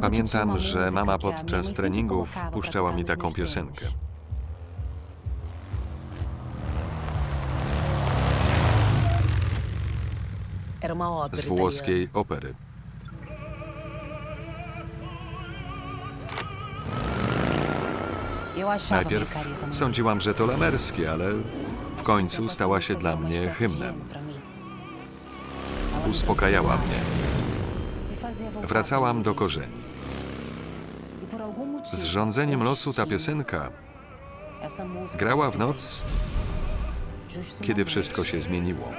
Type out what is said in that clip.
Pamiętam, że mama podczas treningów puszczała mi taką piosenkę. Z włoskiej opery. Najpierw sądziłam, że to lamerskie, ale w końcu stała się dla mnie hymnem. Uspokajała mnie. Wracałam do korzeni. Z rządzeniem losu ta piosenka grała w noc, kiedy wszystko się zmieniło.